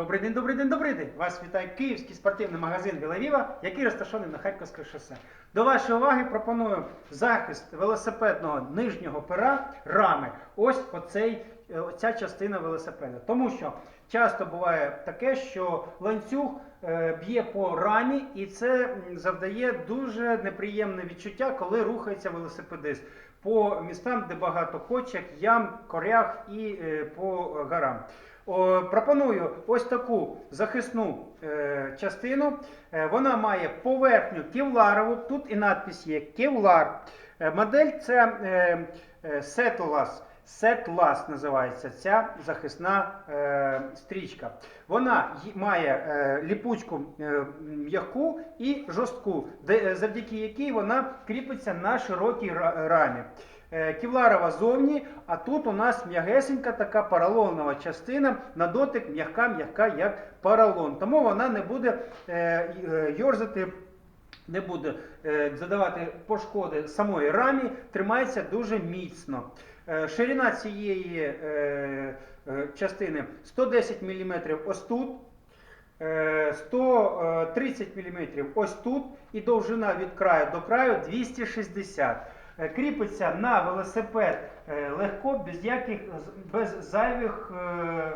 Добрий день, добрий день, добрий день! Вас вітає київський спортивний магазин Вілавіва, який розташований на Харківське шосе. До вашої уваги пропоную захист велосипедного нижнього пера рами. Ось оцей, е, оця частина велосипеда. Тому що часто буває таке, що ланцюг е, б'є по рамі, і це завдає дуже неприємне відчуття, коли рухається велосипедист по містам, де багато кочок, ям, коряг і е, по горам. Пропоную ось таку захисну е, частину. Е, вона має поверхню кевларову. Тут і надпис є кевлар. Е, модель це е, е, Setlas. Setlas називається ця захисна е, стрічка. Вона має е, ліпучку е, м'яку і жорстку, де, е, завдяки якій вона кріпиться на широкій рамі. Е, Кевларова зовні, а тут у нас м'ягесенька така поролонова частина, на дотик м'яка, м'яка, як поролон. Тому вона не буде е, е, йорзати, не буде е, задавати пошкоди самої рамі, тримається дуже міцно. Е, Ширина цієї е, частини 110 мм ось тут. Е, 130 мм ось тут і довжина від краю до краю 260 Е, Кріпиться на велосипед е, легко, без яких без зайвих е,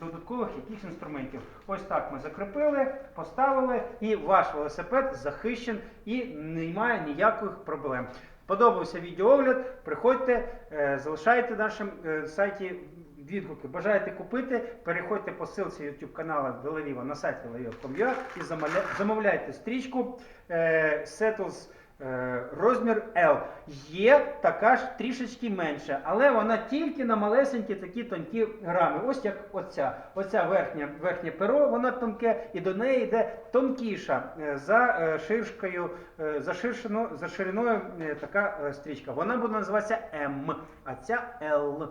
додаткових якихось інструментів. Ось так ми закріпили, поставили, і ваш велосипед захищен і не має ніяких проблем. Подобався відеоогляд, приходьте, е, залишайте на нашому е, сайті відгуки. Бажаєте купити, переходьте по ссылці YouTube каналу Веловіва на сайт veloviva.com.ua і замовляйте стрічку е, Settles е, розмір L. Є така ж трішечки менша, але вона тільки на малесенькі такі тонкі грами. Ось як оця. Оця верхня, верхнє перо, вона тонке, і до неї йде тонкіша е, за е, ширшкою, е, за, ширшину, за шириною е, така е, стрічка. Вона буде називатися M, а ця L.